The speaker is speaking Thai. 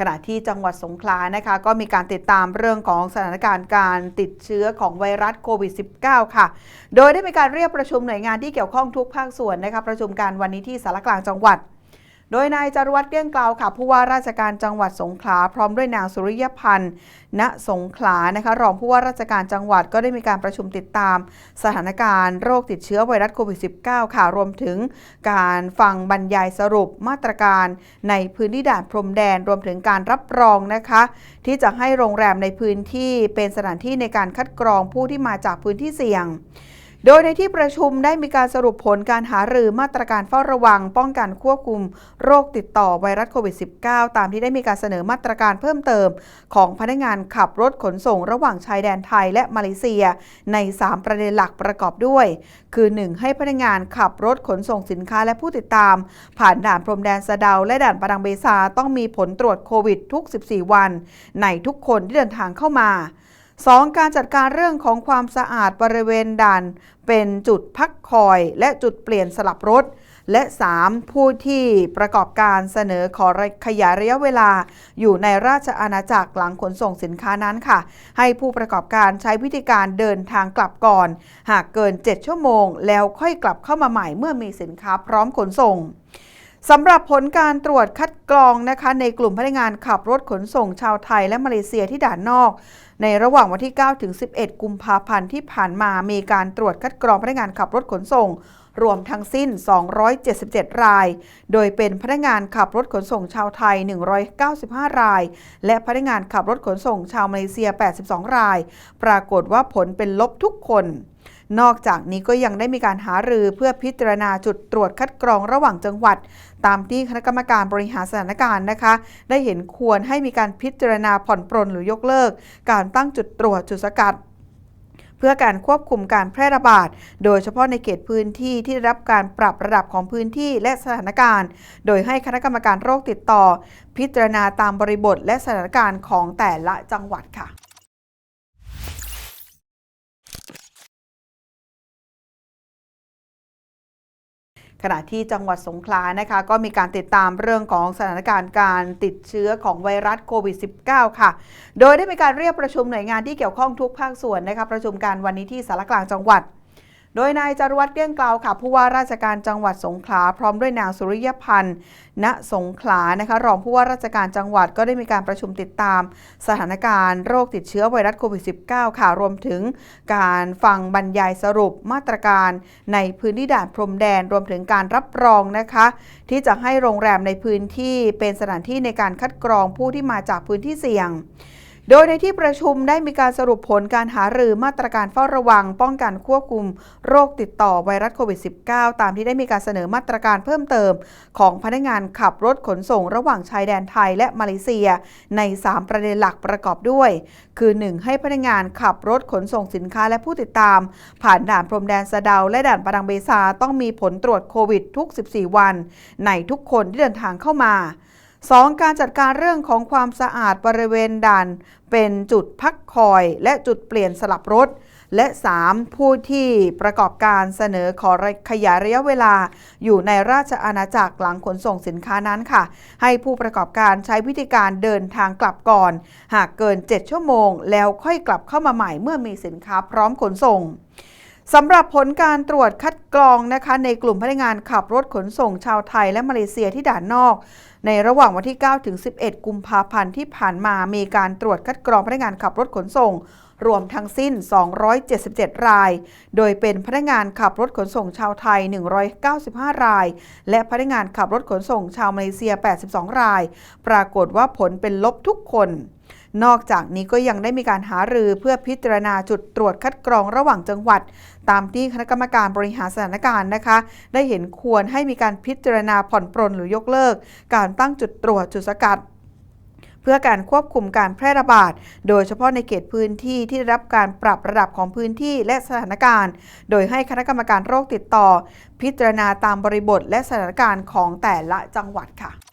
ขณะที่จังหวัดสงขลานะคะก็มีการติดตามเรื่องของสถานการณ์การติดเชื้อของไวรัสโควิด -19 ค่ะ โดยได้มีการเรียกประชุมหน่วยงานที่เกี่ยวข้องทุกภาคส่วนนะคะประชุมการวันนี้ที่สารกลางจังหวัด โดยนายจารวัตรเกลี้ยงกล่าวค่ะผู้ว่าราชการจังหวัดสงขลาพร้อมด้วยนางสุริยพันธ์ณสงขลานะคะรองผู้ว่าราชการจังหวัดก็ได้มีการประชุมติดตาม สถานการณ์โรคติดเชื้อไวรัสโควิด -19 ค่ะรวมถึงการฟังบรรยายสรุปมาตรการในพื้นที่ด่านพรมแดน รวมถึงการรับรองนะคะ ที่จะให้โรงแรมในพื้นที่เป็นสถานที่ในการคัดกรองผู้ที่มาจากพื้นที่เสี่ยง โดยในที่ประชุมได้มีการสรุปผลการหารือมาตรการเฝ้าระวัง ป้องกันควบคุม โรคติดต่อไวรัสโควิด -19 ตามที่ได้มีการเสนอมาตรการเพิ่มเติม ของพนักงานขับรถขนส่งระหว่างชายแดนไทยและมาเลเซีย ใน 3 ประเด็นหลักประกอบด้วย คือ 1. ให้พนักงานขับรถขนส่งสินค้าและผู้ติดตาม ผ่านด่านพรมแดนสะเดาและด่านปะดังเบซาต้องมีผลตรวจโควิดทุก 14 วัน ในทุกคนที่เดินทางเข้ามา 2. การจัดการเรื่องของความสะอาดบริเวณด่าน เป็นจุดพักคอย และจุดเปลี่ยนสลับรถ และ 3. ผู้ที่ประกอบการเสนอขอขยายระยะเวลา อยู่ในราชอาณาจักรหลังขนส่งสินค้านั้นค่ะ ให้ผู้ประกอบการใช้วิธีการเดินทางกลับก่อน หากเกิน 7 ชั่วโมง แล้วค่อยกลับเข้ามาใหม่เมื่อมีสินค้าพร้อมขนส่ง สำหรับผลการตรวจคัดกรองนะคะในกลุ่มพนักงานขับรถขนส่งชาวไทยและมาเลเซียที่ด่านนอก ในระหว่างวันที่ 9 ถึง 11 กุมภาพันธ์ที่ผ่านมามีการตรวจคัดกรองพนักงานขับรถขนส่ง รวมทั้งสิ้น 277 ราย โดยเป็นพนักงานขับรถขนส่งชาวไทย 195 ราย และพนักงานขับรถขนส่งชาวมาเลเซีย 82 ราย ปรากฏว่าผลเป็นลบทุกคน นอกจากนี้ก็ยังได้มีการหารือเพื่อพิจารณาจุดตรวจคัดกรองระหว่างจังหวัด ตามที่คณะกรรมการบริหารสถานการณ์นะคะ ได้เห็นควรให้มีการพิจารณาผ่อนปรนหรือยกเลิก การตั้งจุดตรวจจุดสกัดเพื่อการควบคุมการแพร่ระบาด โดยเฉพาะในเขตพื้นที่ที่ได้รับการปรับระดับของพื้นที่และสถานการณ์ โดยให้คณะกรรมการโรคติดต่อ พิจารณาตามบริบทและสถานการณ์ของแต่ละจังหวัดค่ะ ขณะที่จังหวัดสงขลานะคะ ก็มีการติดตามเรื่องของสถานการณ์การติดเชื้อของไวรัสโควิด -19 ค่ะ โดยได้มีการเรียกประชุมหน่วยงานที่เกี่ยวข้องทุกภาคส่วนนะคะประชุมการวันนี้ที่สารกลางจังหวัด โดยนายจารวัตรเกลี้ยงกลาค่ะผู้ว่าราชการจังหวัดสงขลาพร้อมด้วยนางสุริยพันธ์ณสงขลานะคะรองผู้ว่าราชการจังหวัดก็ได้มีการประชุมติดตาม สถานการณ์โรคติดเชื้อไวรัสโควิด -19 ค่ะรวมถึงการฟังบรรยายสรุปมาตรการในพื้นที่ด่านพรมแดน รวมถึงการรับรองนะคะ ที่จะให้โรงแรมในพื้นที่เป็นสถานที่ในการคัดกรองผู้ที่มาจากพื้นที่เสี่ยง โดยในที่ประชุมได้มีการสรุปผลการหารือมาตรการเฝ้าระวัง ป้องกันควบคุมโรคติดต่อไวรัสโควิด -19 ตามที่ได้มีการเสนอมาตรการเพิ่มเติม ของพนักงานขับรถขนส่งระหว่างชายแดนไทยและมาเลเซีย ใน 3 ประเด็นหลักประกอบด้วย คือ 1. ให้พนักงานขับรถขนส่งสินค้าและผู้ติดตาม ผ่านด่านพรมแดนสะเดาและด่านปะดังเบซาต้องมีผลตรวจโควิดทุก 14 วัน ในทุกคนที่เดินทางเข้ามา 2. การจัดการเรื่องของความสะอาดบริเวณด่าน เป็นจุดพักคอยและจุดเปลี่ยนสลับรถ และ 3. ผู้ที่ประกอบการเสนอขอขยายระยะเวลา อยู่ในราชอาณาจักรหลังขนส่งสินค้านั้นค่ะ ให้ผู้ประกอบการใช้วิธีการเดินทางกลับก่อน หากเกิน 7 ชั่วโมง แล้วค่อยกลับเข้ามาใหม่เมื่อมีสินค้าพร้อมขนส่ง สำหรับผลการตรวจคัดกรองนะคะในกลุ่มพนักงานขับรถขนส่งชาวไทยและมาเลเซียที่ด่านนอก ในระหว่างวันที่ 9 ถึง 11 กุมภาพันธ์ที่ผ่านมามีการตรวจคัดกรองพนักงานขับรถขนส่ง รวมทั้งสิ้น 277 ราย โดยเป็นพนักงานขับรถขนส่งชาวไทย 195 ราย และพนักงานขับรถขนส่งชาวมาเลเซีย 82 ราย ปรากฏว่าผลเป็นลบทุกคน นอกจากนี้ก็ยังได้มีการหารือเพื่อพิจารณาจุดตรวจคัดกรองระหว่างจังหวัด ตามที่คณะกรรมการบริหารสถานการณ์นะคะ ได้เห็นควรให้มีการพิจารณาผ่อนปรนหรือยกเลิก การตั้งจุดตรวจจุดสกัดเพื่อการควบคุมการแพร่ระบาด โดยเฉพาะในเขตพื้นที่ที่ได้รับการปรับระดับของพื้นที่และสถานการณ์ โดยให้คณะกรรมการโรคติดต่อ พิจารณาตามบริบทและสถานการณ์ของแต่ละจังหวัดค่ะ